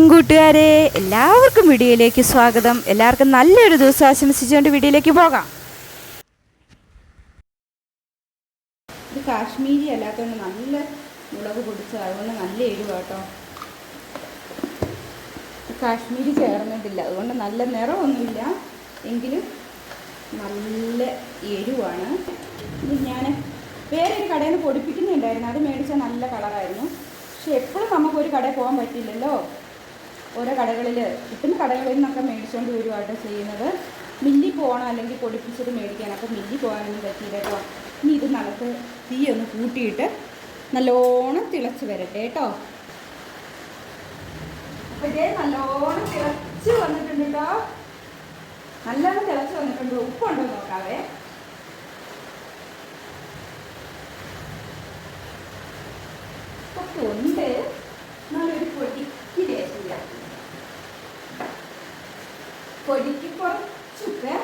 കൂട്ടുകാരെ എല്ലാവർക്കും വീഡിയോയിലേക്ക് സ്വാഗതം. എല്ലാവർക്കും നല്ലൊരു ദിവസം ആശംസിച്ചുകൊണ്ട് വീഡിയോയിലേക്ക് പോകാം. ഇത് കാശ്മീരി അല്ലാത്തതുകൊണ്ട് നല്ല മുളക് പൊടിച്ച അതുകൊണ്ട് നല്ല എരിവ് കേട്ടോ കാശ്മീരി ചേർന്നിട്ടില്ല. അതുകൊണ്ട് നല്ല നിറമൊന്നുമില്ല എങ്കിലും നല്ല എരിവാണ്. ഇത് ഞാൻ വേറെ ഒരു കടയിൽ നിന്ന് പൊടിപ്പിക്കുന്നുണ്ടായിരുന്നു. അത് മേടിച്ചാൽ നല്ല കളറായിരുന്നു. പക്ഷെ എപ്പോഴും നമുക്കൊരു കടയിൽ പോകാൻ പറ്റില്ലല്ലോ. ഓരോ കടകളിൽ കിട്ടുന്ന കടകളിൽ നിന്നൊക്കെ മേടിച്ചുകൊണ്ട് വരുവായിട്ട് ചെയ്യുന്നത്. മില്ലി പോകണം അല്ലെങ്കിൽ പൊടിപ്പിച്ചത് മേടിക്കാൻ അപ്പോൾ മില്ലി പോകാനൊന്നും പറ്റിയില്ല കേട്ടോ. ഇനി ഇത് നിലത്ത് തീ ഒന്ന് കൂട്ടിയിട്ട് നല്ലോണം തിളച്ച് വരട്ടെ കേട്ടോ. അപ്പോൾ ഇതേ നല്ലോണം തിളച്ച് വന്നിട്ടുണ്ട് കേട്ടോ. നല്ലോണം തിളച്ച് വന്നിട്ടുണ്ട്. ഉപ്പുണ്ടോ നോക്കാവേ. ഉണ്ട് എന്നാലൊരു പൊടിക്ക് രേഖയില്ല പൊടിക്ക് കുറച്ചൊക്കെ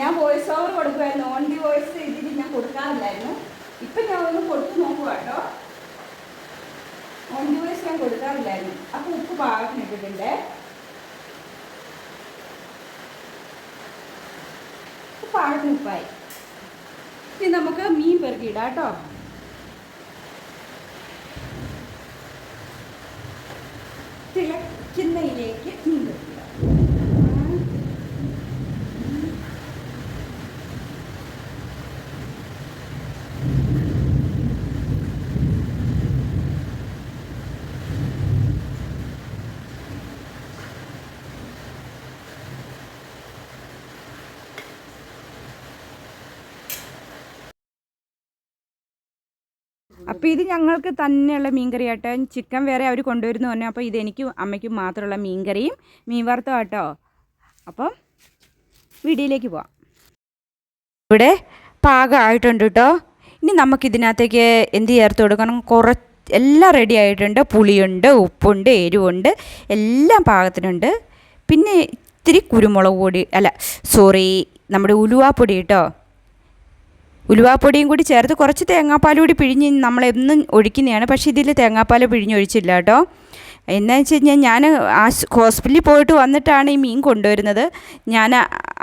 ഞാൻ വോയിസ് ഓവർ കൊടുക്കുമായിരുന്നു ഓൺലി വോയിസ് ഇതിൽ ഞാൻ കൊടുക്കാറില്ലായിരുന്നു ഇപ്പം ഞാൻ ഒന്ന് കൊടുത്തു നോക്കുക കേട്ടോ ഓൺലി വോയിസ് ഞാൻ കൊടുക്കാറില്ലായിരുന്നു. അപ്പോൾ ഉപ്പ് പാകത്തിന് ഇട്ടിട്ടുണ്ട് പാകത്തിന് ഉപ്പായി. ഇനി നമുക്ക് മീൻ പെറുക്കിയിടാം കേട്ടോ. തിളയ്ക്കുന്നതിലേക്ക് മീൻ അപ്പോൾ ഇത് ഞങ്ങൾക്ക് തന്നെയുള്ള മീൻകറി ആട്ടോ. ചിക്കൻ വേറെ അവർ കൊണ്ടുവരുന്നു പറഞ്ഞു. അപ്പോൾ ഇത് എനിക്കും അമ്മയ്ക്കും മാത്രമുള്ള മീൻകറിയും മീൻ വറുത്തോ ആട്ടോ. അപ്പം വീഡിയോയിലേക്ക് പോവാം. ഇവിടെ പാകമായിട്ടുണ്ട് കേട്ടോ ഇനി നമുക്കിതിനകത്തേക്ക് എന്ത് ചേർത്ത് കൊടുക്കണം? കുറച്ച് എല്ലാം റെഡി ആയിട്ടുണ്ട്. പുളിയുണ്ട് ഉപ്പുണ്ട് എരിവുണ്ട് എല്ലാം പാകത്തിനുണ്ട്. പിന്നെ ഇത്തിരി കുരുമുളക് പൊടി അല്ല സോറി നമ്മുടെ ഉലുവാപ്പൊടി കേട്ടോ ഉലുവാപ്പൊടിയും കൂടി ചേർത്ത് കുറച്ച് തേങ്ങാപ്പാൽ കൂടി പിഴിഞ്ഞ് നമ്മളെന്നും ഒഴിക്കുന്നതാണ്. പക്ഷേ ഇതിൽ തേങ്ങാപ്പാൽ പിഴിഞ്ഞൊഴിച്ചില്ല കേട്ടോ. എന്നാ വെച്ച് കഴിഞ്ഞാൽ ഞാൻ ഹോസ്പിറ്റലിൽ പോയിട്ട് വന്നിട്ടാണ് ഈ മീൻ കൊണ്ടുവരുന്നത്. ഞാൻ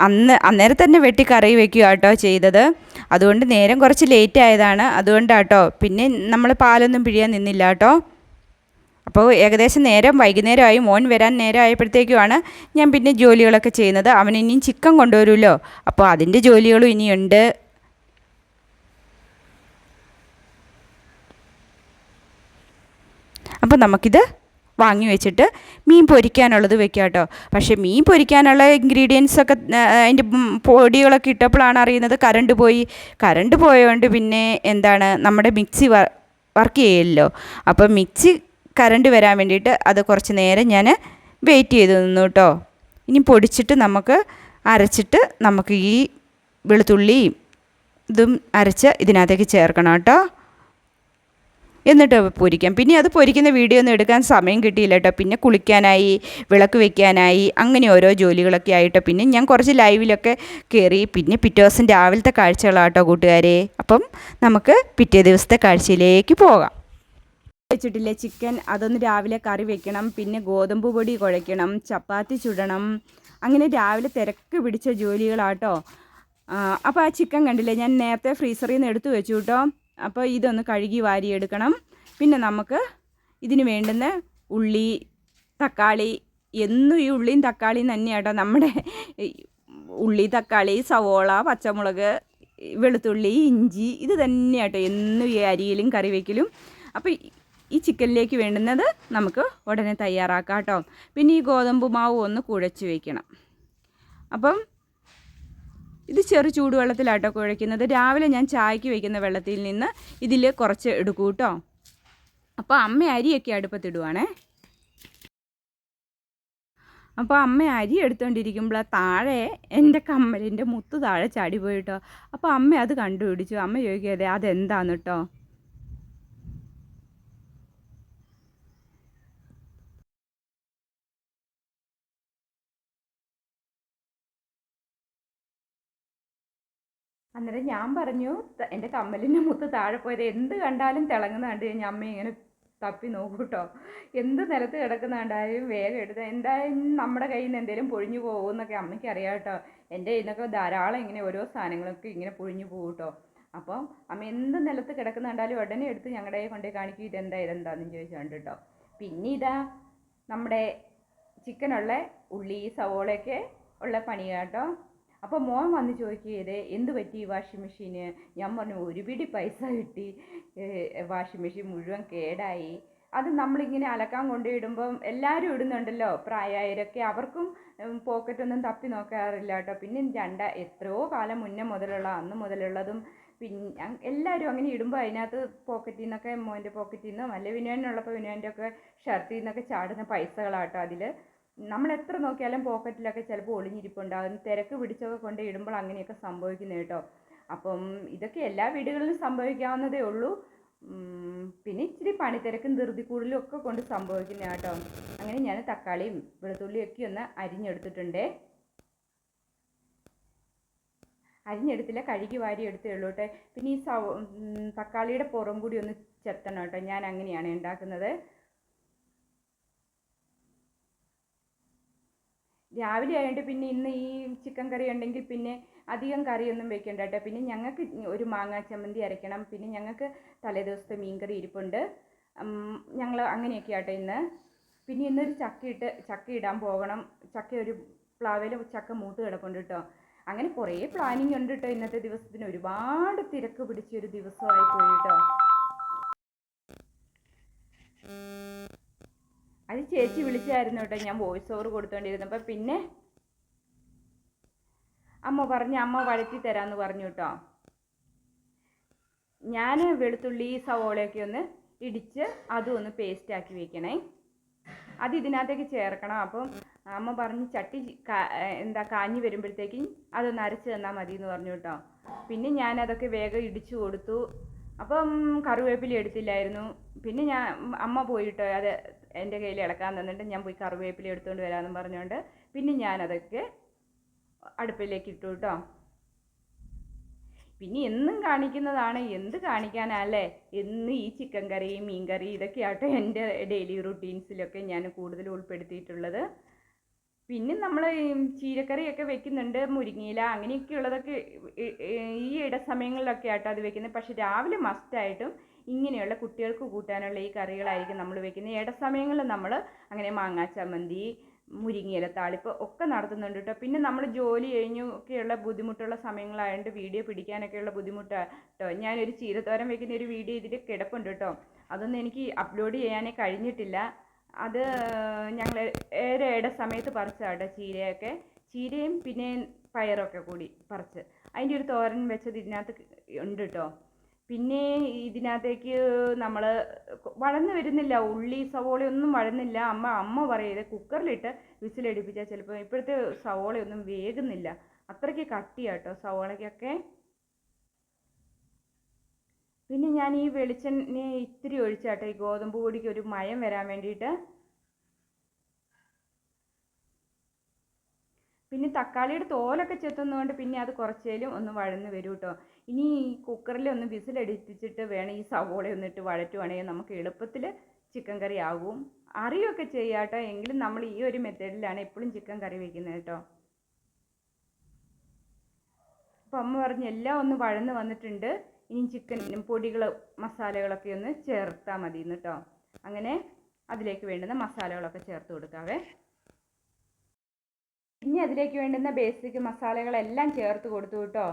അന്ന് അന്നേരം തന്നെ വെട്ടി കറി വെക്കുക കേട്ടോ ചെയ്തത്. അതുകൊണ്ട് നേരം കുറച്ച് ലേറ്റ് ആയതാണ്. അതുകൊണ്ടാട്ടോ. പിന്നെ നമ്മൾ പാലൊന്നും പിഴിയാൻ നിന്നില്ല കേട്ടോ. അപ്പോൾ ഏകദേശം നേരം വൈകുന്നേരമായി. മോൻ വരാൻ നേരം ആയപ്പോഴത്തേക്കുമാണ് ഞാൻ പിന്നെ ജോലികളൊക്കെ ചെയ്യുന്നത്. അവൻ ഇനിയും ചിക്കൻ കൊണ്ടുവരുമല്ലോ അപ്പോൾ അതിന്റെ ജോലികളും ഇനിയുണ്ട്. അപ്പോൾ നമുക്കിത് വാങ്ങി വെച്ചിട്ട് മീൻ പൊരിക്കാനുള്ളത് വെക്കാം കേട്ടോ. പക്ഷേ മീൻ പൊരിക്കാനുള്ള ഇൻഗ്രീഡിയൻസൊക്കെ അതിന്റെ പൊടികളൊക്കെ ഇട്ടപ്പോഴാണ് അറിയുന്നത് കറണ്ട് പോയി. കറണ്ട് പോയതുകൊണ്ട് പിന്നെ എന്താണ് നമ്മുടെ മിക്സി വർക്ക് ചെയ്യല്ലോ. അപ്പോൾ മിക്സി കറണ്ട് വരാൻ വേണ്ടിയിട്ട് അത് കുറച്ച് നേരം ഞാൻ വെയിറ്റ് ചെയ്ത് നിന്നു കേട്ടോ. ഇനി പൊടിച്ചിട്ട് നമുക്ക് അരച്ചിട്ട് നമുക്ക് ഈ വെളുത്തുള്ളിയും ഇതും അരച്ച് ഇതിനകത്തേക്ക് ചേർക്കണം കേട്ടോ. എന്നിട്ട് പൊരിക്കാം. പിന്നെ അത് പൊരിക്കുന്ന വീഡിയോ ഒന്നും എടുക്കാൻ സമയം കിട്ടിയില്ല കേട്ടോ പിന്നെ കുളിക്കാനായി വിളക്ക് വെക്കാനായി അങ്ങനെ ഓരോ ജോലികളൊക്കെ ആയിട്ടോ. പിന്നെ ഞാൻ കുറച്ച് ലൈവിലൊക്കെ കയറി പിന്നെ പിറ്റേ ദിവസം രാവിലത്തെ കാഴ്ചകളാട്ടോ കൂട്ടുകാരെ. അപ്പം നമുക്ക് പിറ്റേ ദിവസത്തെ കാഴ്ചയിലേക്ക് പോകാം. വെച്ചിട്ടില്ലേ ചിക്കൻ അതൊന്ന് രാവിലെ കറി വെക്കണം. പിന്നെ ഗോതമ്പ് പൊടി കുഴയ്ക്കണം. ചപ്പാത്തി ചുടണം. അങ്ങനെ രാവിലെ തിരക്ക് പിടിച്ച ജോലികളാട്ടോ. അപ്പോൾ ആ ചിക്കൻ കണ്ടില്ലേ? ഞാൻ നേരത്തെ ഫ്രീസറിൽ നിന്ന് എടുത്തു വെച്ചു കേട്ടോ അപ്പോൾ ഇതൊന്ന് കഴുകി വാരിയെടുക്കണം. പിന്നെ നമുക്ക് ഇതിന് വേണ്ടുന്ന ഉള്ളി തക്കാളി എന്നും ഈ ഉള്ളിയും തക്കാളിയും തന്നെയാട്ടോ നമ്മുടെ ഉള്ളി തക്കാളി സവോള പച്ചമുളക് വെളുത്തുള്ളി ഇഞ്ചി ഇത് തന്നെയാട്ടോ എന്നും ഈ അരിയിലും കറി വയ്ക്കലും അപ്പോൾ ഈ ചിക്കനിലേക്ക് വേണ്ടുന്നത് നമുക്ക് ഉടനെ തയ്യാറാക്കാം കേട്ടോ പിന്നെ ഈ ഗോതമ്പ് മാവ് ഒന്ന് കുഴച്ച് വയ്ക്കണം അപ്പം ഇത് ചെറു ചൂടുവെള്ളത്തിലാട്ടോ കുഴയ്ക്കുന്നത്. രാവിലെ ഞാൻ ചായക്ക് വയ്ക്കുന്ന വെള്ളത്തിൽ നിന്ന് ഇതിൽ കുറച്ച് എടുക്കൂ കേട്ടോ അപ്പോൾ അമ്മ അരിയൊക്കെ അടുപ്പത്തിടുവാണേ. അപ്പോൾ അമ്മ അരി എടുത്തുകൊണ്ടിരിക്കുമ്പോൾ താഴെ എന്റെ കമ്മലിന്റെ മുത്ത് താഴെ ചാടി പോയിട്ടോ അപ്പോൾ അമ്മ അത് കണ്ടുപിടിച്ചു. അമ്മ ചോദിക്കാതെ അതെന്താന്ന് കേട്ടോ അന്നേരം ഞാൻ പറഞ്ഞു എന്റെ കമ്മലിന്റെ മുത്ത് താഴെ പോയത് എന്ത് കണ്ടാലും തിളങ്ങുന്ന കണ്ടു കഴിഞ്ഞാൽ അമ്മ ഇങ്ങനെ തപ്പി നോക്കൂ കേട്ടോ എന്ത് നിലത്ത് കിടക്കുന്ന കണ്ടാലും വേഗം എടുത്ത്. എന്തായാലും നമ്മുടെ കയ്യിൽ നിന്ന് എന്തെങ്കിലും പൊഴിഞ്ഞു പോകുമെന്നൊക്കെ അമ്മയ്ക്ക് അറിയാം കേട്ടോ എന്റെ ഇതിനൊക്കെ ധാരാളം ഇങ്ങനെ ഓരോ സാധനങ്ങളൊക്കെ ഇങ്ങനെ പൊഴിഞ്ഞു പോകും കേട്ടോ അപ്പം അമ്മ എന്ത് നിലത്ത് കിടക്കുന്ന കണ്ടാലും ഉടനെ എടുത്ത് ഞങ്ങളുടെ കൊണ്ടേ കാണിക്കും. ഇതെന്താ ഇതെന്താന്ന് ചോദിച്ചുകൊണ്ട് കേട്ടോ പിന്നെ ഇതാ നമ്മുടെ ചിക്കനുള്ള ഉള്ളി സവോളയൊക്കെ ഉള്ള പണി കേട്ടോ അപ്പോൾ മോൻ വന്ന് ചോദിക്കുകയത് എന്ത് പറ്റി വാഷിംഗ് മെഷീന് ഞാൻ പറഞ്ഞു ഒരു പിടി പൈസ കിട്ടി. വാഷിംഗ് മെഷീൻ മുഴുവൻ കേടായി. അത് നമ്മളിങ്ങനെ അലക്കാൻ കൊണ്ടുപോയിടുമ്പം എല്ലാവരും ഇടുന്നുണ്ടല്ലോ. പ്രായമായവരൊക്കെ അവർക്കും പോക്കറ്റൊന്നും തപ്പി നോക്കാറില്ല കേട്ടോ. പിന്നെ രണ്ട എത്രയോ കാലം മുന്നേ മുതലുള്ള അന്ന് മുതലുള്ളതും പിന്നെ എല്ലാവരും അങ്ങനെ ഇടുമ്പോൾ അതിനകത്ത് പോക്കറ്റിൽ നിന്നൊക്കെ മോന്റെ പോക്കറ്റിൽ നിന്നും അല്ലെ വിനുവിനുള്ളപ്പോൾ വിനുവിന്റെ ഒക്കെ ഷർട്ടിൽ നിന്നൊക്കെ ചാടുന്ന പൈസകളാട്ടോ അതിൽ നമ്മൾ എത്ര നോക്കിയാലും പോക്കറ്റിലൊക്കെ ചിലപ്പോൾ ഒളിഞ്ഞിരിപ്പുണ്ടാകും തിരക്ക് പിടിച്ചൊക്കെ കൊണ്ട് ഇടുമ്പോൾ അങ്ങനെയൊക്കെ സംഭവിക്കുന്നത് കേട്ടോ. അപ്പം ഇതൊക്കെ എല്ലാ വീടുകളിലും സംഭവിക്കാവുന്നതേ ഉള്ളൂ. പിന്നെ ഇച്ചിരി പണിത്തിരക്കും ധൃതിക്കൂടലും ഒക്കെ കൊണ്ട് സംഭവിക്കുന്ന കേട്ടോ. അങ്ങനെ ഞാൻ തക്കാളിയും വെളുത്തുള്ളിയൊക്കെ ഒന്ന് അരിഞ്ഞെടുത്തിട്ടുണ്ട്. അരിഞ്ഞെടുത്തില്ല കഴുകി വാരി എടുത്തേ ഉള്ളൂ കേട്ടോ. പിന്നെ ഈ തക്കാളിയുടെ പുറം കൂടി ഒന്ന് ചെത്തണം കേട്ടോ. ഞാൻ അങ്ങനെയാണ് ഉണ്ടാക്കുന്നത്. രാവിലെ ആയതുകൊണ്ട് പിന്നെ ഇന്ന് ഈ ചിക്കൻ കറി ഉണ്ടെങ്കിൽ പിന്നെ അധികം കറിയൊന്നും വെക്കണ്ട കേട്ടോ. പിന്നെ ഞങ്ങൾക്ക് ഒരു മാങ്ങാ ചമ്മന്തി അരയ്ക്കണം. പിന്നെ ഞങ്ങൾക്ക് തലേദിവസത്തെ മീൻകറി ഇരിപ്പുണ്ട്. ഞങ്ങൾ അങ്ങനെയൊക്കെ ആട്ടോ ഇന്ന്. പിന്നെ ഇന്നൊരു ചക്കയിട്ട് ചക്ക ഇടാൻ പോകണം. ചക്ക ഒരു പ്ലാവിൽ ചക്ക മൂത്ത് കിടപ്പുണ്ട് കേട്ടോ. അങ്ങനെ കുറേ പ്ലാനിങ് ഉണ്ട് കേട്ടോ ഇന്നത്തെ ദിവസത്തിന്. ഒരുപാട് തിരക്ക് പിടിച്ച ഒരു ദിവസമായി പോയി കേട്ടോ. അത് ചേച്ചി വിളിച്ചായിരുന്നു കേട്ടോ. ഞാൻ വോയിസ് ഓവർ കൊടുത്തോണ്ടിരുന്നപ്പോൾ പിന്നെ അമ്മ പറഞ്ഞ് അമ്മ വഴറ്റി തരാമെന്ന് പറഞ്ഞു കേട്ടോ. ഞാൻ വെളുത്തുള്ളി സവോളയൊക്കെ ഒന്ന് ഇടിച്ച് അതും ഒന്ന് പേസ്റ്റ് ആക്കി വെക്കണേ. അത് ഇതിനകത്തേക്ക് ചേർക്കണം. അപ്പം അമ്മ പറഞ്ഞ് ചട്ടി എന്താ കാഞ്ഞു വരുമ്പോഴത്തേക്കും അതൊന്ന് അരച്ച് തന്നാൽ മതി എന്ന് പറഞ്ഞു കേട്ടോ. പിന്നെ ഞാൻ അതൊക്കെ വേഗം ഇടിച്ചു കൊടുത്തു. അപ്പം കറിവേപ്പില എടുത്തില്ലായിരുന്നു. പിന്നെ ഞാൻ അമ്മ പോയിട്ട് അത് എന്റെ കയ്യിൽ ഇളക്കാൻ തന്നിട്ട് ഞാൻ പോയി കറിവേപ്പില എടുത്തുകൊണ്ട് വരാമെന്നും പറഞ്ഞുകൊണ്ട് പിന്നെ ഞാനതൊക്കെ അടുപ്പിലേക്ക് ഇട്ടു കേട്ടോ പിന്നെ എന്നും കാണിക്കുന്നതാണ്. എന്ത് കാണിക്കാനല്ലേ? എന്നും ഈ ചിക്കൻ കറി മീൻ കറി ഇതൊക്കെയാട്ടോ എന്റെ ഡെയിലി റുട്ടീൻസിലൊക്കെ ഞാൻ കൂടുതൽ ഉൾപ്പെടുത്തിയിട്ടുള്ളത്. പിന്നെ നമ്മൾ ചീരക്കറിയൊക്കെ വെക്കുന്നുണ്ട് മുരിങ്ങയില അങ്ങനെയൊക്കെയുള്ളതൊക്കെ ഈ- ഈ ഇടസമയങ്ങളിലൊക്കെ ആട്ടോ അത് വെക്കുന്നത് പക്ഷെ രാവിലെ മസ്റ്റായിട്ടും ഇങ്ങനെയുള്ള കുട്ടികൾക്ക് കൂട്ടാനുള്ള ഈ കറികളായിരിക്കും നമ്മൾ വെക്കുന്നത് ഇടസമയങ്ങളിൽ നമ്മൾ അങ്ങനെ മാങ്ങാ ചമ്മന്തി മുരിങ്ങയില താളിപ്പ് ഒക്കെ നടത്തുന്നുണ്ട് കേട്ടോ പിന്നെ നമ്മൾ ജോലി കഴിഞ്ഞു ഒക്കെയുള്ള ബുദ്ധിമുട്ടുള്ള സമയങ്ങളായതുകൊണ്ട് വീഡിയോ പിടിക്കാനൊക്കെയുള്ള ബുദ്ധിമുട്ടാണ് കേട്ടോ ഞാനൊരു ചീരത്തോരം വെക്കുന്ന ഒരു വീഡിയോ ഇതിൽ കിടപ്പുണ്ട് കേട്ടോ അതൊന്നും എനിക്ക് അപ്ലോഡ് ചെയ്യാനേ കഴിഞ്ഞിട്ടില്ല. അത് ഞങ്ങൾ ഏറെ സമയത്ത് പറിച്ചാട്ടോ ചീരയൊക്കെ. ചീരയും പിന്നെ പയറൊക്കെ കൂടി പറിച്ച്. അതിന്റെ ഒരു തോരൻ വെച്ചത് ഇതിനകത്ത് ഉണ്ട് കേട്ടോ. പിന്നെ ഇതിനകത്തേക്ക് നമ്മൾ വളർന്നു വരുന്നില്ല ഉള്ളി സവോള ഒന്നും വഴന്നില്ല. അമ്മ അമ്മ പറയത് കുക്കറിലിട്ട് വിസിലടിപ്പിച്ചാൽ ചിലപ്പോൾ ഇപ്പോഴത്തെ സവോളയൊന്നും വേകുന്നില്ല. അത്രയ്ക്ക് കട്ടിയാട്ടോ സവോളയ്ക്കൊക്കെ. പിന്നെ ഞാൻ ഈ വെളിച്ചെണ്ണ ഇത്തിരി ഒഴിച്ചാട്ടോ ഈ ഗോതമ്പ് പൊടിക്ക് ഒരു മയം വരാൻ വേണ്ടിയിട്ട്. പിന്നെ തക്കാളിയുടെ തോലൊക്കെ ചെത്തുന്നതുകൊണ്ട് പിന്നെ അത് കുറച്ചേലും ഒന്ന് വഴന്ന് വരും കേട്ടോ ഇനി ഈ കുക്കറിൽ ഒന്ന് വിസിലടിപ്പിച്ചിട്ട് വേണം ഈ സവോള ഒന്നിട്ട് വഴറ്റുവാണെങ്കിൽ നമുക്ക് എളുപ്പത്തിൽ ചിക്കൻ കറി ആകും അറിയൊക്കെ ചെയ്യാട്ടോ. എങ്കിലും നമ്മൾ ഈ ഒരു മെത്തേഡിലാണ് എപ്പോഴും ചിക്കൻ കറി വെക്കുന്നത് കേട്ടോ. അപ്പം അമ്മ പറഞ്ഞ് എല്ലാം ഒന്ന് വഴന്ന് വന്നിട്ടുണ്ട്. ഇനി ചിക്കൻ പൊടികൾ മസാലകളൊക്കെ ഒന്ന് ചേർത്താൽ മതി കേട്ടോ. അങ്ങനെ അതിലേക്ക് വേണ്ടുന്ന മസാലകളൊക്കെ ചേർത്ത് കൊടുക്കാവേ. ഇനി അതിലേക്ക് വേണ്ടുന്ന ബേസിക് മസാലകളെല്ലാം ചേർത്ത് കൊടുത്തു കേട്ടോ.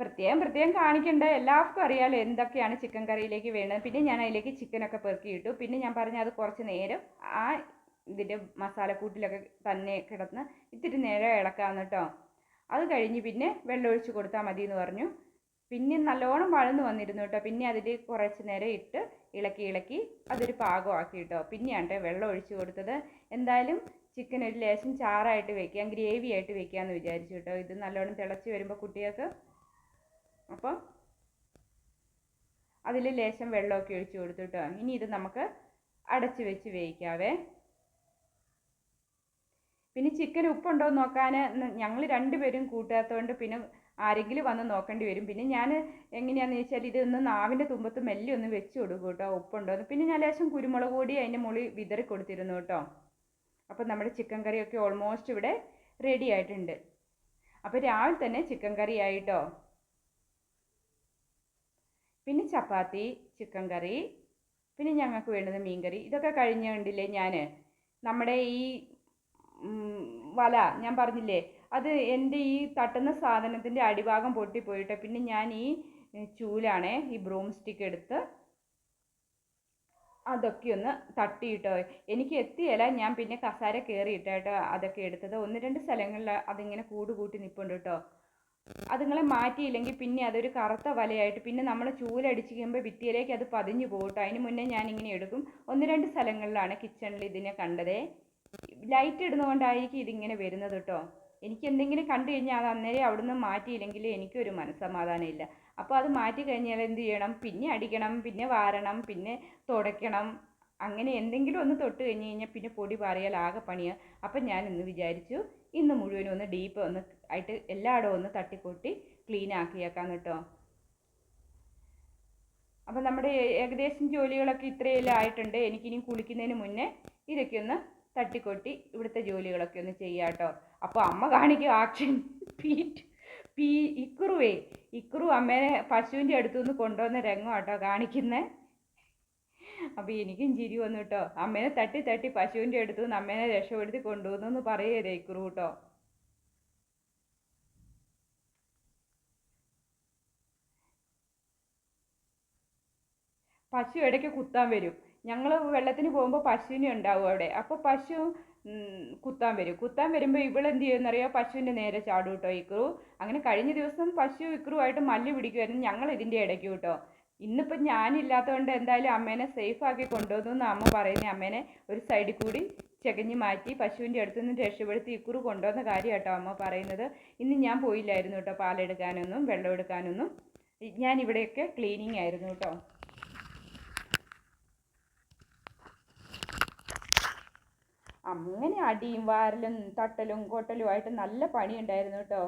പ്രത്യേകം പ്രത്യേകം കാണിക്കേണ്ട. എല്ലാവർക്കും അറിയാലോ എന്തൊക്കെയാണ് ചിക്കൻ കറിയിലേക്ക് വേണ്ടത്. പിന്നെ ഞാൻ അതിലേക്ക് ചിക്കനൊക്കെ പെറുക്കി ഇട്ടു പിന്നെ ഞാൻ പറഞ്ഞ അത് കുറച്ച് നേരം ആ ഇതിന്റെ മസാലക്കൂട്ടിലൊക്കെ തന്നെ കിടന്ന് ഇത്തിരി നേരം ഇളക്കാന്ന് കേട്ടോ. അത് കഴിഞ്ഞ് പിന്നെ വെള്ളം ഒഴിച്ച് കൊടുത്താൽ മതി എന്ന് പറഞ്ഞു. പിന്നെ നല്ലോണം വഴന്ന് വന്നിരുന്നു കേട്ടോ. പിന്നെ അതിൽ കുറച്ച് നേരം ഇട്ട് ഇളക്കി ഇളക്കി അതൊരു പാകമാക്കി കേട്ടോ പിന്നെയാണ് വെള്ളം ഒഴിച്ചു കൊടുത്തത്. എന്തായാലും ചിക്കൻ ഒരു ലേശം ചാറായിട്ട് വെക്കാം ഗ്രേവി ആയിട്ട് വെക്കാമെന്ന് വിചാരിച്ചു കേട്ടോ. ഇത് നല്ലോണം തിളച്ച് വരുമ്പോൾ കുട്ടികൾക്ക് അപ്പോൾ അതിൽ ലേശം വെള്ളമൊക്കെ ഒഴിച്ച് കൊടുത്തു കേട്ടോ. ഇനി ഇത് നമുക്ക് അടച്ച് വെച്ച് വേവിക്കാവേ. പിന്നെ ചിക്കൻ ഉപ്പുണ്ടോ എന്ന് നോക്കാൻ ഞങ്ങൾ രണ്ടുപേരും കൂട്ടാത്തതുകൊണ്ട് പിന്നെ ആരെങ്കിലും വന്ന് നോക്കേണ്ടി വരും. പിന്നെ ഞാൻ എങ്ങനെയാണെന്ന് വെച്ചാൽ ഇതൊന്ന് നാവിന്റെ തുമ്പത്ത് മെല്ലെ ഒന്ന് വെച്ച് കൊടുക്കും കേട്ടോ ഉപ്പുണ്ടോ എന്ന്. പിന്നെ ഞാൻ ലേശം കുരുമുളക് പൊടി അതിന്റെ മുകളിൽ വിതറി കൊടുത്തിരുന്നു കേട്ടോ. അപ്പം നമ്മുടെ ചിക്കൻ കറിയൊക്കെ ഓൾമോസ്റ്റ് ഇവിടെ റെഡി ആയിട്ടുണ്ട്. അപ്പോൾ രാവിലെ തന്നെ ചിക്കൻ കറി ആയിട്ടോ. പിന്നെ ചപ്പാത്തി ചിക്കൻ കറി പിന്നെ ഞങ്ങൾക്ക് വേണ്ടത് മീൻ കറി. ഇതൊക്കെ കഴിഞ്ഞ കണ്ടില്ലേ ഞാൻ? നമ്മുടെ ഈ വല ഞാൻ പറഞ്ഞില്ലേ? അത് എന്റെ ഈ തട്ടുന്ന സാധനത്തിന്റെ അടിഭാഗം പൊട്ടിപ്പോയിട്ട് പിന്നെ ഞാൻ ഈ ചൂലാണേ ഈ ബ്രൂം സ്റ്റിക്ക് എടുത്ത് അതൊക്കെ ഒന്ന് തട്ടിയിട്ടോ. എനിക്ക് എത്തിയല്ല ഞാൻ പിന്നെ കസാര കയറിയിട്ടാട്ടോ അതൊക്കെ എടുത്തത്. ഒന്ന് രണ്ട് സ്ഥലങ്ങളിൽ അതിങ്ങനെ കൂട് കൂട്ടി നിൽപ്പുണ്ട് കേട്ടോ അതുങ്ങളെ മാറ്റിയില്ലെങ്കിൽ പിന്നെ അതൊരു കറുത്ത വലയായിട്ട് പിന്നെ നമ്മൾ ചൂലടിച്ച് കഴിയുമ്പോൾ ഭിത്തിയിലേക്ക് അത് പതിഞ്ഞു പോകട്ടോ അതിന് മുന്നേ ഞാൻ ഇങ്ങനെ എടുക്കും. ഒന്ന് രണ്ട് സ്ഥലങ്ങളിലാണ് കിച്ചണിൽ ഇതിനെ കണ്ടതേ. ലൈറ്റ് ഇടുന്നതുകൊണ്ടായിരിക്കും ഇതിങ്ങനെ വരുന്നത് കേട്ടോ എനിക്ക് എന്തെങ്കിലും കണ്ടു കഴിഞ്ഞാൽ അത് അന്നേരം അവിടുന്ന് മാറ്റിയില്ലെങ്കിൽ എനിക്കൊരു മനസ്സമാധാനം ഇല്ല അപ്പോൾ അത് മാറ്റി കഴിഞ്ഞാൽ എന്ത് ചെയ്യണം? പിന്നെ അടിക്കണം പിന്നെ വാരണം പിന്നെ തുടയ്ക്കണം. അങ്ങനെ എന്തെങ്കിലും ഒന്ന് തൊട്ട് കഴിഞ്ഞ് കഴിഞ്ഞാൽ പിന്നെ പൊടി പാറിയാൽ ആകെ പണിയാണ് അപ്പം ഞാൻ ഇന്ന് വിചാരിച്ചു ഇന്ന് മുഴുവനും ഒന്ന് ഡീപ്പ് ഒന്ന് ആയിട്ട് എല്ലായിടവും ഒന്ന് തട്ടിക്കൂട്ടി ക്ലീൻ ആക്കിയേക്കാം കേട്ടോ. അപ്പം നമ്മുടെ ഏകദേശം ജോലികളൊക്കെ ഇത്രയെല്ലാം ആയിട്ടുണ്ട്. എനിക്കിനി കുളിക്കുന്നതിന് മുന്നേ ഇതൊക്കെ ഒന്ന് തട്ടിക്കൊട്ടി ഇവിടുത്തെ ജോലികളൊക്കെ ഒന്ന് ചെയ്യാം കേട്ടോ. അപ്പോൾ അമ്മ കാണിക്കും ആക്ഷൻ. പീറ്റ് പീ ഇക്കുറുവേ. ഇക്കുറു അമ്മേനെ പശുവിന്റെ അടുത്തു നിന്ന് കൊണ്ടുവന്ന രംഗം കേട്ടോ കാണിക്കുന്നത് അപ്പോൾ എനിക്കും ചിരി വന്നു കേട്ടോ. അമ്മേനെ തട്ടി തട്ടി പശുവിന്റെ അടുത്തു നിന്ന് അമ്മേനെ രക്ഷപ്പെടുത്തി കൊണ്ടുവന്നു എന്ന് പറയരുത് ഇക്കുറു കേട്ടോ? പശു ഇടയ്ക്ക് കുത്താൻ വരും. ഞങ്ങൾ വെള്ളത്തിന് പോകുമ്പോൾ പശുവിനെ ഉണ്ടാവും അവിടെ. അപ്പോൾ പശു കുത്താൻ വരും. കുത്താൻ വരുമ്പോൾ ഇവളെന്ത് ചെയ്യുമെന്നറിയോ പശുവിന്റെ നേരെ ചാടും കേട്ടോ ഇക്രു. അങ്ങനെ കഴിഞ്ഞ ദിവസം പശു ഇക്രുവായിട്ട് മല്ല് പിടിക്കുമായിരുന്നു ഞങ്ങൾ ഇതിന്റെ ഇടയ്ക്ക് കേട്ടോ. ഇന്നിപ്പം ഞാനില്ലാത്തതുകൊണ്ട് എന്തായാലും അമ്മേനെ ആക്കി കൊണ്ടുവന്നു എന്ന് അമ്മ പറയുന്നത് അമ്മേനെ ഒരു സൈഡിൽ കൂടി ചെകഞ്ഞ് മാറ്റി പശുവിന്റെ അടുത്ത് നിന്ന് രക്ഷപ്പെടുത്തി ഇക്കുറു കൊണ്ടുവന്ന കാര്യം കേട്ടോ അമ്മ പറയുന്നത്. ഇന്ന് ഞാൻ പോയില്ലായിരുന്നു കേട്ടോ. പാലെടുക്കാനൊന്നും വെള്ളം എടുക്കാനൊന്നും. ഞാൻ ഇവിടെയൊക്കെ ക്ലീനിങ് ആയിരുന്നു കേട്ടോ. അങ്ങനെ അടിയും വാരലും തട്ടലും കൊട്ടലും ആയിട്ട് നല്ല പണിയുണ്ടായിരുന്നു കേട്ടോ.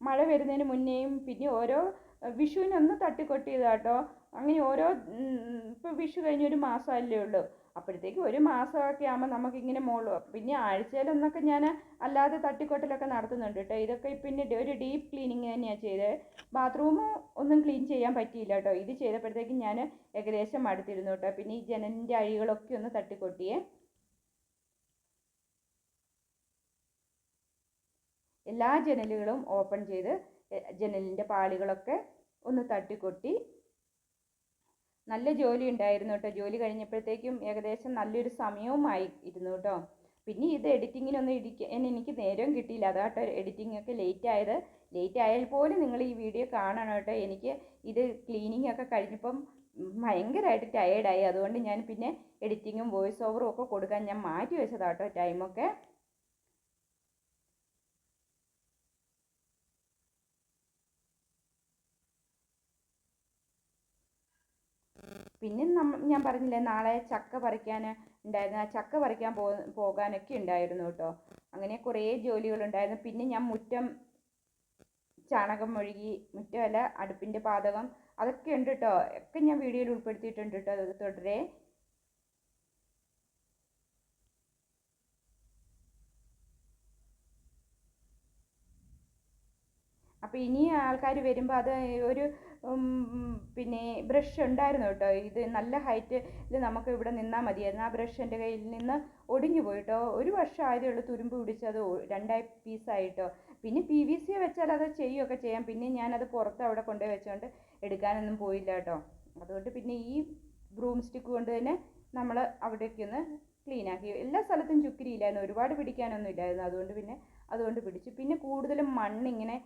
മഴ വരുന്നതിന് മുന്നേയും പിന്നെ ഓരോ വിഷുവിനൊന്ന് തട്ടിക്കൊട്ടിയതാട്ടോ അങ്ങനെ ഓരോ ഇപ്പോൾ വിഷു കഴിഞ്ഞ് ഒരു മാസമല്ലേ ഉള്ളൂ. അപ്പോഴത്തേക്ക് ഒരു മാസമൊക്കെ ആകുമ്പോൾ നമുക്കിങ്ങനെ മോൾ പിന്നെ ആഴ്ചയിലൊന്നൊക്കെ ഞാൻ അല്ലാതെ തട്ടിക്കൊട്ടലൊക്കെ നടത്തുന്നുണ്ട് കേട്ടോ. ഇതൊക്കെ പിന്നെ ഒരു ഡീപ്പ് ക്ലീനിങ് തന്നെയാണ് ചെയ്തത് ബാത്റൂം ഒന്നും ക്ലീൻ ചെയ്യാൻ പറ്റിയില്ല കേട്ടോ. ഇത് ചെയ്തപ്പോഴത്തേക്കും ഞാൻ ഏകദേശം അടുത്തിരുന്നു കേട്ടോ. പിന്നെ ഈ ജനലിന്റെ അഴികളൊക്കെ ഒന്ന് തട്ടിക്കൊട്ടിയേ. എല്ലാ ജനലുകളും ഓപ്പൺ ചെയ്ത് ജനലിന്റെ പാളികളൊക്കെ ഒന്ന് തട്ടിക്കൊട്ടി. നല്ല ജോലി ഉണ്ടായിരുന്നു കേട്ടോ. ജോലി കഴിഞ്ഞപ്പോഴത്തേക്കും ഏകദേശം നല്ലൊരു സമയവുമായി ഇരുന്നു കേട്ടോ. പിന്നെ ഇത് എഡിറ്റിങ്ങിനൊന്നും ഇരിക്കാൻ എനിക്ക് നേരവും കിട്ടിയില്ല. അതാട്ടോ എഡിറ്റിംഗ് ഒക്കെ ലേറ്റ് ആയത്. ലേറ്റ് ആയാൽ പോലും നിങ്ങൾ ഈ വീഡിയോ കാണണം കേട്ടോ. എനിക്ക് ഇത് ക്ലീനിങ് ഒക്കെ കഴിഞ്ഞപ്പം ഭയങ്കരമായിട്ട് ടയേർഡായി അതുകൊണ്ട് ഞാൻ പിന്നെ എഡിറ്റിങ്ങും വോയിസ് ഓവറും ഒക്കെ കൊടുക്കാൻ ഞാൻ മാറ്റി വെച്ചതാട്ടോ ടൈമൊക്കെ പിന്നെ നമ്മ ഞാൻ പറഞ്ഞില്ലേ നാളെ ചക്ക പറിക്കാൻ ഉണ്ടായിരുന്നു. ആ ചക്ക പറിക്കാൻ പോ പോകാനൊക്കെ ഉണ്ടായിരുന്നു കേട്ടോ. അങ്ങനെ കുറേ ജോലികളുണ്ടായിരുന്നു. പിന്നെ ഞാൻ മുറ്റം ചാണകം മെഴുകി മുറ്റമല്ല അടുപ്പിന്റെ പാതകം അതൊക്കെ ഉണ്ട് കേട്ടോ. ഒക്കെ ഞാൻ വീഡിയോയിൽ ഉൾപ്പെടുത്തിയിട്ടുണ്ട് കേട്ടോ. അത് തുടരെ അപ്പോൾ ഇനി ആൾക്കാർ വരുമ്പോൾ അത് ഒരു പിന്നെ ബ്രഷ് ഉണ്ടായിരുന്നു കേട്ടോ. ഇത് നല്ല ഹൈറ്റിൽ നമുക്ക് ഇവിടെ നിന്നാൽ മതിയായിരുന്നു. ആ ബ്രഷ് എന്റെ കയ്യിൽ നിന്ന് ഒടിഞ്ഞു പോയിട്ടോ ഒരു വർഷം ആയതേ തുരുമ്പ് പിടിച്ചത് രണ്ടായി പീസായിട്ടോ പിന്നെ പി വി സി വെച്ചാൽ അത് ചെയ്യുകയൊക്കെ ചെയ്യാം. പിന്നെ ഞാനത് പുറത്ത് അവിടെ കൊണ്ടുപോയി വെച്ചുകൊണ്ട് എടുക്കാനൊന്നും പോയില്ല കേട്ടോ. അതുകൊണ്ട് പിന്നെ ഈ ബ്രൂം സ്റ്റിക്ക് കൊണ്ട് തന്നെ നമ്മൾ അവിടേക്ക് ഒന്ന് ക്ലീൻ ആക്കി. എല്ലാ സ്ഥലത്തും ചുക്കിരിയില്ലായിരുന്നു. ഒരുപാട് പിടിക്കാനൊന്നും ഇല്ലായിരുന്നു. അതുകൊണ്ട് പിന്നെ അതുകൊണ്ട് പിടിച്ചു. പിന്നെ കൂടുതലും മണ്ണിങ്ങനെ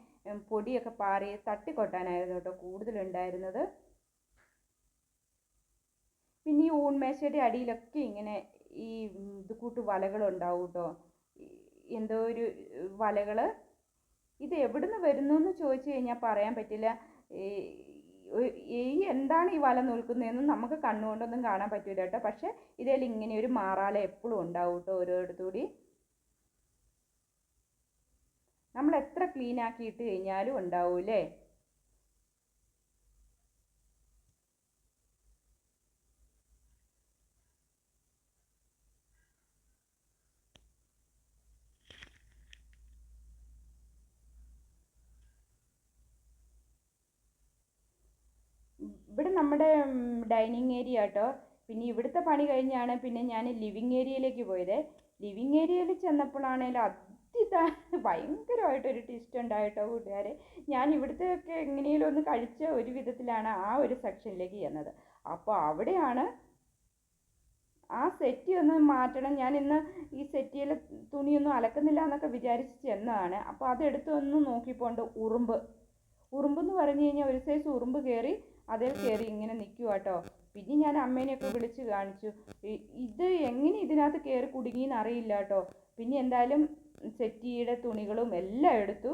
പൊടിയൊക്കെ പാറി തട്ടിക്കൊട്ടാനായിരുന്നു കേട്ടോ കൂടുതലുണ്ടായിരുന്നത്. പിന്നെ ഈ ഊൺമേശയുടെ അടിയിലൊക്കെ ഇങ്ങനെ ഈ ഇത് കൂട്ട് വലകളുണ്ടാവും കേട്ടോ. എന്തോ ഒരു വലകൾ ഇത് എവിടുന്ന് വരുന്നു എന്ന് ചോദിച്ചു കഴിഞ്ഞാൽ പറയാൻ പറ്റില്ല. ഈ എന്താണ് ഈ വല നിൽക്കുന്നതെന്ന് നമുക്ക് കണ്ണുകൊണ്ടൊന്നും കാണാൻ പറ്റില്ല കേട്ടോ. പക്ഷേ ഇതിൽ ഇങ്ങനെ ഒരു മാറാല എപ്പോഴും ഉണ്ടാവും കേട്ടോ ഓരോരുത്തൂടി നമ്മൾ എത്ര ക്ലീൻ ആക്കിയിട്ട് കഴിഞ്ഞാലും ഉണ്ടാവൂലേ ഇവിടെ നമ്മുടെ ഡൈനിങ് ഏരിയ കേട്ടോ പിന്നെ ഇവിടുത്തെ പണി കഴിഞ്ഞാണ് പിന്നെ ഞാൻ ലിവിങ് ഏരിയയിലേക്ക് പോയത്. ലിവിങ് ഏരിയയിൽ ചെന്നപ്പോഴാണേലും അതിതാ ഭയങ്കരമായിട്ടൊരു ട്വിസ്റ്റ് ഉണ്ടായിട്ടോ കൂട്ടുകാരെ. ഞാൻ ഇവിടുത്തെ ഒക്കെ എങ്ങനെയും ഒന്ന് കഴിച്ച ഒരു വിധത്തിലാണ് ആ ഒരു സെക്ഷനിലേക്ക് ചെന്നത്. അപ്പോൾ അവിടെയാണ് ആ സെറ്റി ഒന്ന് മാറ്റണം. ഞാൻ ഇന്ന് ഈ സെറ്റിയിൽ തുണിയൊന്നും അലക്കുന്നില്ല എന്നൊക്കെ വിചാരിച്ച് ചെന്നതാണ്. അപ്പോൾ അതെടുത്ത് ഒന്ന് നോക്കിപ്പോണ്ട് ഉറുമ്പ്. ഉറുമ്പെന്ന് പറഞ്ഞു കഴിഞ്ഞാൽ ഒരു സൈസ് ഉറുമ്പ് കയറി അതിൽ കയറി ഇങ്ങനെ നിൽക്കുക കേട്ടോ പിന്നെ ഞാൻ അമ്മേനെയൊക്കെ വിളിച്ച് കാണിച്ചു. ഇത് എങ്ങനെ ഇതിനകത്ത് കയറി കുടുങ്ങിയെന്ന് അറിയില്ല കേട്ടോ പിന്നെ എന്തായാലും സെറ്റിയുടെ തുണികളും എല്ലാം എടുത്തു.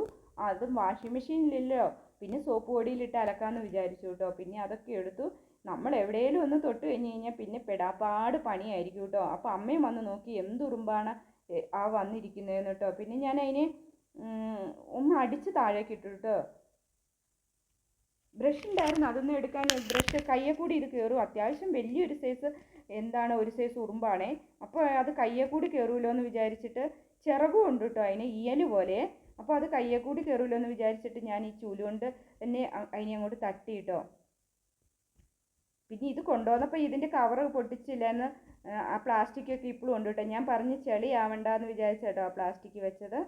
അതും വാഷിംഗ് മെഷീനിലില്ലോ പിന്നെ സോപ്പ് പൊടിയിലിട്ട് അലക്കാമെന്ന് വിചാരിച്ചു കേട്ടോ പിന്നെ അതൊക്കെ എടുത്തു. നമ്മൾ എവിടെയെങ്കിലും ഒന്ന് തൊട്ട് കഴിഞ്ഞ് കഴിഞ്ഞാൽ പിന്നെ പെടാപ്പാട് പണിയായിരിക്കും കേട്ടോ അപ്പോൾ അമ്മയും വന്ന് നോക്കി എന്തുറുമ്പാണ് ആ വന്നിരിക്കുന്നതെന്ന് കേട്ടോ പിന്നെ ഞാൻ അതിനെ ഒന്ന് അടിച്ച് താഴേക്ക് ഇട്ടു കേട്ടോ ബ്രഷ് ഉണ്ടായിരുന്നു. അതൊന്നും എടുക്കാൻ ബ്രഷ് കയ്യെ കൂടി ഇത് കയറും അത്യാവശ്യം വലിയൊരു സൈസ് എന്താണ് ഒരു സൈസ് ഉറുമ്പാണേ. അപ്പോൾ അത് കയ്യെ കൂടി കയറുമല്ലോ എന്ന് വിചാരിച്ചിട്ട് ചിറകും ഉണ്ട് കേട്ടോ അതിന് ഇയൽ പോലെ. അപ്പോൾ അത് കയ്യെ കൂടി കയറുമല്ലോ എന്ന് വിചാരിച്ചിട്ട് ഞാൻ ഈ ചൂൽ കൊണ്ട് തന്നെ അതിനെ അങ്ങോട്ട് തട്ടി കേട്ടോ പിന്നെ ഇത് കൊണ്ടുവന്നപ്പോൾ ഇതിന്റെ പൊട്ടിച്ചില്ല എന്ന് ആ പ്ലാസ്റ്റിക് ഒക്കെ ഇപ്പോഴും ഉണ്ട് കേട്ടോ ഞാൻ പറഞ്ഞ് ചെളിയാവണ്ടെന്ന് വിചാരിച്ചേട്ടോ ആ പ്ലാസ്റ്റിക് വെച്ചത്.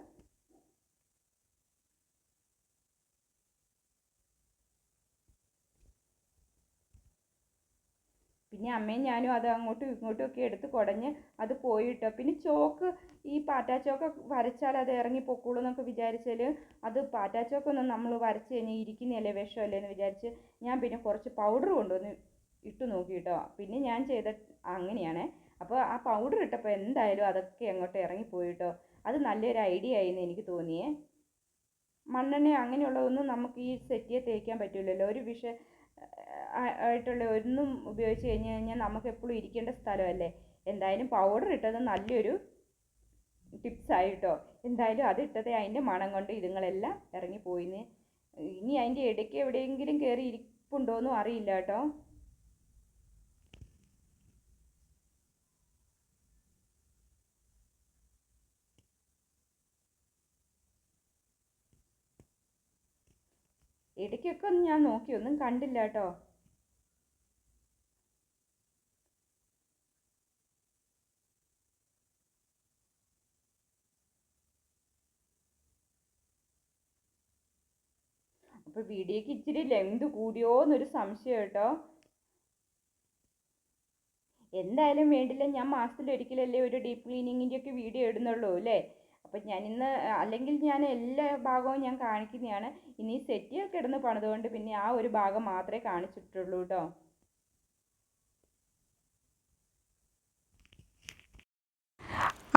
പിന്നെ അമ്മയും ഞാനും അത് അങ്ങോട്ടും ഇങ്ങോട്ടും ഒക്കെ എടുത്ത് കുടഞ്ഞ് അത് പോയിട്ടോ. പിന്നെ ചോക്ക് ഈ പാറ്റാ ചോക്ക് വരച്ചാൽ അത് ഇറങ്ങി പൊക്കോളൂ എന്നൊക്കെ വിചാരിച്ചാൽ അത് പാറ്റാ ചോക്കൊന്നും നമ്മൾ വരച്ച് കഴിഞ്ഞാൽ ഇരിക്കുന്നതല്ലേ വിഷമല്ലേ എന്ന് വിചാരിച്ച് ഞാൻ പിന്നെ കുറച്ച് പൗഡർ കൊണ്ടുവന്ന് ഇട്ട് നോക്കി കേട്ടോ പിന്നെ ഞാൻ ചെയ്ത അങ്ങനെയാണ്. അപ്പോൾ ആ പൗഡർ ഇട്ടപ്പോൾ എന്തായാലും അതൊക്കെ അങ്ങോട്ട് ഇറങ്ങിപ്പോയി കേട്ടോ അത് നല്ലൊരു ഐഡിയ ആയിരുന്നു എനിക്ക് തോന്നിയേ. മണ്ണെണ്ണ അങ്ങനെയുള്ളതൊന്നും നമുക്ക് ഈ സെറ്റിയെ തേക്കാൻ പറ്റില്ലല്ലോ. ഒരു വിഷ ആ- ആയിട്ടുള്ള ഒന്നും ഉപയോഗിച്ച് കഴിഞ്ഞ് കഴിഞ്ഞാൽ നമുക്ക് എപ്പോഴും ഇരിക്കേണ്ട സ്ഥലമല്ലേ? എന്തായാലും പൗഡർ ഇട്ടത് നല്ലൊരു ടിപ്സ് ആയിട്ടോ എന്തായാലും അത് ഇട്ടത് അതിന്റെ മണം കൊണ്ട് ഇതുങ്ങളെല്ലാം ഇറങ്ങിപ്പോയിന്ന്. ഇനി അതിന്റെ ഇടയ്ക്ക് എവിടെയെങ്കിലും കയറി ഇരിപ്പുണ്ടോയെന്നും അറിയില്ല കേട്ടോ. ഇടയ്ക്കൊക്കെ ഒന്ന് ഞാൻ നോക്കി ഒന്നും കണ്ടില്ല കേട്ടോ. അപ്പോൾ വീഡിയോക്ക് ഇച്ചിരി ലെങ്ത് കൂടിയോ എന്നൊരു സംശയം കേട്ടോ. എന്തായാലും വേണ്ടില്ല ഞാൻ മാസത്തിൽ ഒരിക്കലല്ലേ ഒരു ഡീപ്പ് ക്ലീനിങ്ങിന്റെ ഒക്കെ വീഡിയോ ഇടുന്നുള്ളൂ അല്ലേ? അപ്പം ഞാൻ ഇന്ന് അല്ലെങ്കിൽ ഞാൻ എല്ലാ ഭാഗവും ഞാൻ കാണിക്കുന്നതാണ്. ഇനി സെറ്റിയൊക്കെ ഇടുന്ന പണിതുകൊണ്ട് പിന്നെ ആ ഒരു ഭാഗം മാത്രമേ കാണിച്ചിട്ടുള്ളൂ കേട്ടോ.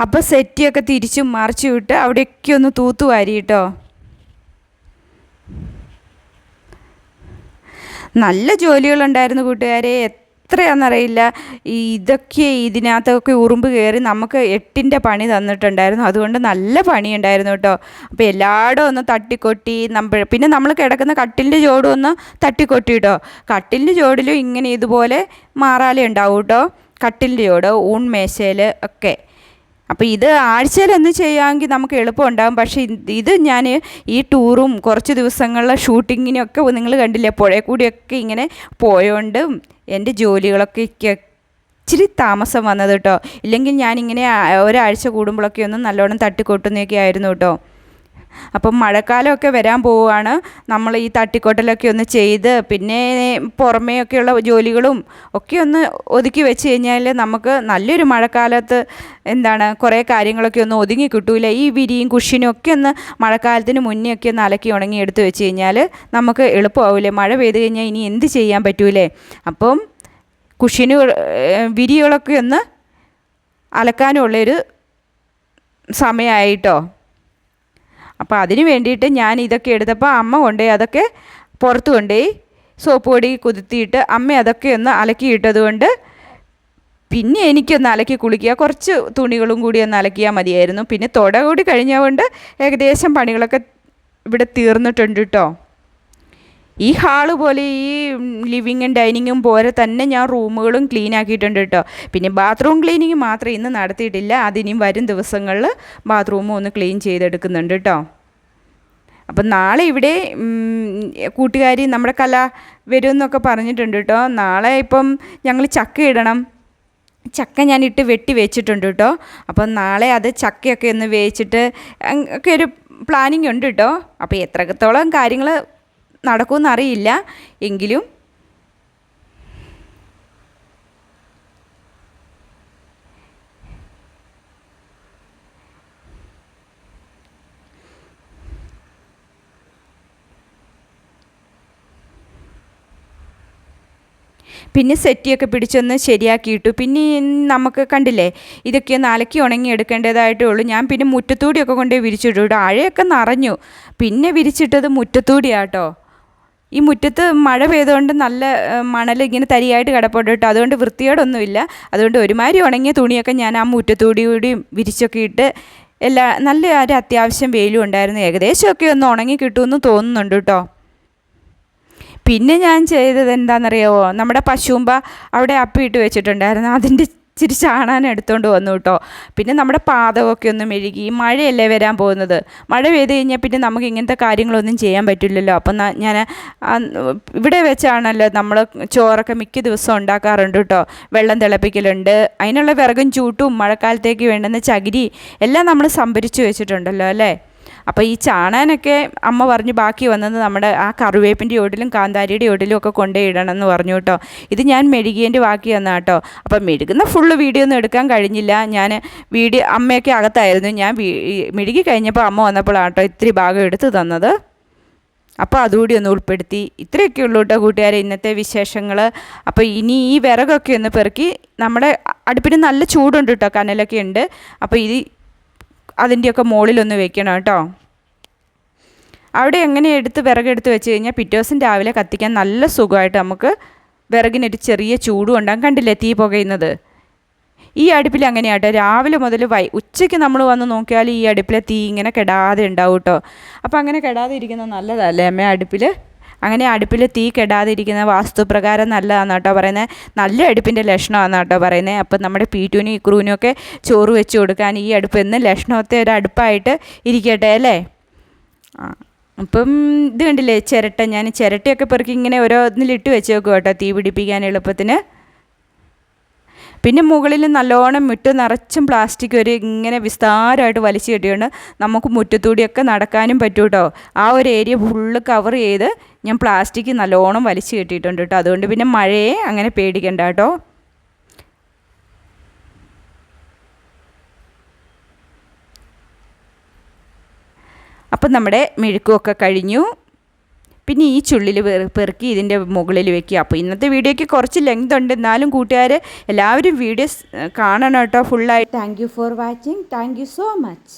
അപ്പോൾ സെറ്റിയൊക്കെ തിരിച്ചും മറിച്ചു വിട്ട് അവിടെയൊക്കെ ഒന്ന് തൂത്തുവാരി കേട്ടോ. നല്ല ജോലികളുണ്ടായിരുന്നു കൂട്ടുകാരെ. എത്രയാണെന്നറിയില്ല ഇതൊക്കെ ഇതിനകത്തൊക്കെ ഉറുമ്പ് കയറി നമുക്ക് എട്ടിന്റെ പണി തന്നിട്ടുണ്ടായിരുന്നു. അതുകൊണ്ട് നല്ല പണിയുണ്ടായിരുന്നു കേട്ടോ. അപ്പോൾ എല്ലായിടും ഒന്ന് തട്ടിക്കൊട്ടി നമ്മൾ പിന്നെ നമ്മൾ കിടക്കുന്ന കട്ടിലിന്റെ ചോടും ഒന്ന് തട്ടിക്കൊട്ടി കേട്ടോ. കട്ടിലിന്റെ ചോടിലും ഇങ്ങനെ ഇതുപോലെ മാറാലേ ഉണ്ടാവും കേട്ടോ. കട്ടിലിന്റെ ചോട് ഊൺമേശയിൽ ഒക്കെ. അപ്പോൾ ഇത് ആഴ്ചയിലൊന്ന് ചെയ്യാമെങ്കിൽ നമുക്ക് എളുപ്പമുണ്ടാകും പക്ഷേ ഇത് ഞാൻ ഈ ടൂറും കുറച്ച് ദിവസങ്ങളിലെ ഷൂട്ടിങ്ങിനൊക്കെ നിങ്ങൾ കണ്ടില്ലേ പുഴയിൽ കൂടിയൊക്കെ ഇങ്ങനെ പോയോണ്ടും എന്റെ ജോലികളൊക്കെ ഇച്ചിരി താമസം വന്നത് കേട്ടോ. ഇല്ലെങ്കിൽ ഞാനിങ്ങനെ ഒരാഴ്ച കൂടുമ്പോഴൊക്കെ ഒന്ന് നല്ലോണം തട്ടിക്കൊട്ടുന്നൊക്കെ ആയിരുന്നു കേട്ടോ. അപ്പം മഴക്കാലമൊക്കെ വരാൻ പോവുകയാണ്. നമ്മൾ ഈ തട്ടിക്കോട്ടലൊക്കെ ഒന്ന് ചെയ്ത് പിന്നെ പുറമേയൊക്കെയുള്ള ജോലികളും ഒക്കെ ഒന്ന് ഒതുക്കി വെച്ച് കഴിഞ്ഞാൽ നമുക്ക് നല്ലൊരു മഴക്കാലത്ത് എന്താണ് കുറേ കാര്യങ്ങളൊക്കെ ഒന്ന് ഒതുങ്ങി കിട്ടൂല. ഈ വിരിയും കുഷിനും ഒക്കെ ഒന്ന് മഴക്കാലത്തിന് മുന്നേ ഒക്കെ ഒന്ന് അലക്കി ഉണങ്ങി എടുത്ത് വെച്ച് കഴിഞ്ഞാൽ നമുക്ക് എളുപ്പമാവില്ലേ മഴ പെയ്ത് കഴിഞ്ഞാൽ ഇനി എന്ത് ചെയ്യാൻ പറ്റൂലേ? അപ്പം കുഷിന് വിരികളൊക്കെ ഒന്ന് അലക്കാനുള്ളൊരു സമയമായിട്ടോ? അപ്പോൾ അതിന് വേണ്ടിയിട്ട് ഞാൻ ഇതൊക്കെ എടുത്തപ്പോൾ അമ്മ കൊണ്ടുപോയി അതൊക്കെ പുറത്ത് കൊണ്ടുപോയി സോപ്പ് പൊടി കുതിർത്തിയിട്ട് അമ്മ അതൊക്കെ ഒന്ന് അലക്കിയിട്ടത് കൊണ്ട് പിന്നെ എനിക്കൊന്ന് അലക്കി കുളിക്കുക. കുറച്ച് തുണികളും കൂടി ഒന്ന് അലക്കിയാൽ മതിയായിരുന്നു. പിന്നെ തുട കൂടി കഴിഞ്ഞതുകൊണ്ട് ഏകദേശം പണികളൊക്കെ ഇവിടെ തീർന്നിട്ടുണ്ട് കേട്ടോ ഈ ഹാൾ പോലെ ഈ ലിവിങ്ങും ഡൈനിങ്ങും പോലെ തന്നെ ഞാൻ റൂമുകളും ക്ലീൻ ആക്കിയിട്ടുണ്ട് കേട്ടോ പിന്നെ ബാത്റൂം ക്ലീനിങ് മാത്രമേ ഇന്ന് നടത്തിയിട്ടില്ല. അതിനും വരും ദിവസങ്ങളിൽ ബാത്റൂമും ഒന്ന് ക്ലീൻ ചെയ്തെടുക്കുന്നുണ്ട് കേട്ടോ അപ്പം നാളെ ഇവിടെ കൂട്ടുകാരി നമ്മുടെ കല വരും എന്നൊക്കെ പറഞ്ഞിട്ടുണ്ട് കേട്ടോ നാളെ ഇപ്പം ഞങ്ങൾ ചക്ക ഇടണം. ചക്ക ഞാൻ ഇട്ട് വെട്ടി വെച്ചിട്ടുണ്ട് കേട്ടോ അപ്പം നാളെ അത് ചക്കയൊക്കെ ഒന്ന് വേവിച്ചിട്ട് ഒക്കെ ഒരു പ്ലാനിങ് ഉണ്ട് കേട്ടോ അപ്പോൾ എത്രത്തോളം കാര്യങ്ങൾ നടക്കുമെന്ന് അറിയില്ല. എങ്കിലും പിന്നെ സെറ്റിയൊക്കെ പിടിച്ചൊന്ന് ശരിയാക്കിയിട്ടു. പിന്നെ നമുക്ക് കണ്ടില്ലേ ഇതൊക്കെ ഒന്ന് അലക്കി ഉണങ്ങി എടുക്കേണ്ടതായിട്ടേ ഉള്ളൂ ഞാൻ പിന്നെ മുറ്റത്തൂടിയൊക്കെ കൊണ്ടുപോയി വിരിച്ചിട്ടു. ആഴയൊക്കെ നിറഞ്ഞു. പിന്നെ വിരിച്ചിട്ടത് മുറ്റത്തൂടിയാട്ടോ. ഈ മുറ്റത്ത് മഴ പെയ്തുകൊണ്ട് നല്ല മണൽ ഇങ്ങനെ തരിയായിട്ട് കിടപ്പുണ്ട് കേട്ടോ. അതുകൊണ്ട് വൃത്തിയോടൊന്നുമില്ല അതുകൊണ്ട് ഒരുമാതിരി ഉണങ്ങിയ തുണിയൊക്കെ ഞാൻ ആ മുറ്റത്തൂടി കൂടിയും വിരിച്ചൊക്കെ ഇട്ട് എല്ലാ നല്ല ഒരു അത്യാവശ്യം വെയിലും ഉണ്ടായിരുന്നു. ഏകദേശമൊക്കെ ഒന്ന് ഉണങ്ങി കിട്ടുമെന്ന് തോന്നുന്നുണ്ട് കേട്ടോ. പിന്നെ ഞാൻ ചെയ്തത് എന്താണെന്നറിയാമോ നമ്മുടെ പശുമ്പ അവിടെ അപ്പിയിട്ട് വെച്ചിട്ടുണ്ടായിരുന്നു. അതിന്റെ ഇച്ചിരി ചാണാൻ എടുത്തുകൊണ്ട് വന്നു കേട്ടോ പിന്നെ നമ്മുടെ പാതകമൊക്കെ ഒന്ന് മെഴുകി മഴയല്ലേ വരാൻ പോകുന്നത്? മഴ പെയ്ത് കഴിഞ്ഞാൽ പിന്നെ നമുക്ക് ഇങ്ങനത്തെ കാര്യങ്ങളൊന്നും ചെയ്യാൻ പറ്റില്ലല്ലോ. അപ്പം ഞാൻ ഇവിടെ വെച്ചാണല്ലോ നമ്മൾ ചോറൊക്കെ മിക്ക ദിവസവും ഉണ്ടാക്കാറുണ്ട് കേട്ടോ വെള്ളം തിളപ്പിക്കലുണ്ട്. അതിനുള്ള വിറകും ചൂട്ടും മഴക്കാലത്തേക്ക് വേണ്ടുന്ന ചകിരി എല്ലാം നമ്മൾ സംഭരിച്ചു വെച്ചിട്ടുണ്ടല്ലോ അല്ലേ? അപ്പോൾ ഈ ചാണാനൊക്കെ അമ്മ പറഞ്ഞു ബാക്കി വന്നത് നമ്മുടെ ആ കറിവേപ്പിന്റെ ഓടിലും കാന്താരിയുടെ ഓടിലും ഒക്കെ കൊണ്ടേ ഇടണം എന്ന് പറഞ്ഞു കേട്ടോ. ഇത് ഞാൻ മെഴുകിയതിന്റെ ബാക്കി വന്ന കേട്ടോ. അപ്പോൾ മെഴുകുന്ന ഫുള്ള് വീഡിയോ ഒന്നും എടുക്കാൻ കഴിഞ്ഞില്ല. ഞാൻ വീഡിയോ അമ്മയൊക്കെ അകത്തായിരുന്നു. ഞാൻ മെഴുകി കഴിഞ്ഞപ്പോൾ അമ്മ വന്നപ്പോഴാണ് കേട്ടോ ഇത്തിരി ഭാഗം എടുത്ത് തന്നത്. അപ്പോൾ അതുകൂടി ഒന്ന് ഉൾപ്പെടുത്തി. ഇത്രയൊക്കെ ഉള്ളൂ കേട്ടോ കൂട്ടുകാരെ ഇന്നത്തെ വിശേഷങ്ങൾ അപ്പോൾ ഇനി ഈ വിറകൊക്കെ ഒന്ന് പെറുക്കി നമ്മുടെ അടുപ്പിന് നല്ല ചൂടുണ്ട് കേട്ടോ കനലൊക്കെ ഉണ്ട്. അപ്പോൾ ഇത് അതിന്റെയൊക്കെ മുകളിലൊന്ന് വെക്കണം കേട്ടോ. അവിടെ എങ്ങനെ എടുത്ത് വിറകെടുത്ത് വെച്ച് കഴിഞ്ഞാൽ പിറ്റേ ദിവസം രാവിലെ കത്തിക്കാൻ നല്ല സുഖമായിട്ട് നമുക്ക് വിറകിനൊരു ചെറിയ ചൂടും ഉണ്ടാകും. കണ്ടില്ലേ തീ പുകയുന്നത്? ഈ അടുപ്പിൽ അങ്ങനെയാട്ടോ രാവിലെ മുതൽ വൈ ഉച്ചയ്ക്ക് നമ്മൾ വന്ന് നോക്കിയാൽ ഈ അടുപ്പിലെ തീ ഇങ്ങനെ കെടാതെ ഉണ്ടാവും കേട്ടോ. അപ്പോൾ അങ്ങനെ കെടാതെ ഇരിക്കുന്നത് നല്ലതല്ലേ അമ്മ അടുപ്പിൽ? അങ്ങനെ അടുപ്പിൽ തീ കെടാതിരിക്കുന്ന വാസ്തുപ്രകാരം നല്ലതാണ് കേട്ടോ പറയുന്നത് നല്ല അടുപ്പിന്റെ ലക്ഷണമാണ് കേട്ടോ പറയുന്നത് അപ്പം നമ്മുടെ പീറ്റുവിനും ഇക്രൂവിനും ഒക്കെ ചോറ് വെച്ച് കൊടുക്കാൻ ഈ അടുപ്പ് എന്ന് ലക്ഷണത്തെ ഒരു അടുപ്പായിട്ട് ഇരിക്കട്ടെ അല്ലേ? അപ്പം ഇത് കണ്ടില്ലേ ചിരട്ട? ഞാൻ ചിരട്ടയൊക്കെ പെറുക്കി ഇങ്ങനെ ഓരോ ഇതിലിട്ട് വെച്ച് നോക്കും കേട്ടോ തീ പിടിപ്പിക്കാൻ എളുപ്പത്തിന്. പിന്നെ മുകളിൽ നല്ലോണം മുറ്റ് നിറച്ചും പ്ലാസ്റ്റിക് ഒരു ഇങ്ങനെ വിസ്താരമായിട്ട് വലിച്ചു കെട്ടിയുണ്ട് നമുക്ക് മുറ്റത്തൂടിയൊക്കെ നടക്കാനും പറ്റും കേട്ടോ ആ ഒരു ഏരിയ ഫുള്ള് കവർ ചെയ്ത് ഞാൻ പ്ലാസ്റ്റിക് നല്ലോണം വലിച്ചു കെട്ടിയിട്ടുണ്ട് കേട്ടോ. അതുകൊണ്ട് പിന്നെ മഴയെ അങ്ങനെ പേടിക്കണ്ട കേട്ടോ. അപ്പം നമ്മുടെ മെഴുക്കുമൊക്കെ കഴിഞ്ഞു. പിന്നെ ഈ ചുള്ളിൽ പെറുക്കി ഇതിന്റെ മുകളിൽ വെക്കുക. അപ്പോൾ ഇന്നത്തെ വീഡിയോയ്ക്ക് കുറച്ച് ലെങ്ത് ഉണ്ട്. എന്നാലും കൂട്ടുകാർ എല്ലാവരും വീഡിയോസ് കാണണം കേട്ടോ ഫുള്ളായി thank you for watching thank you so much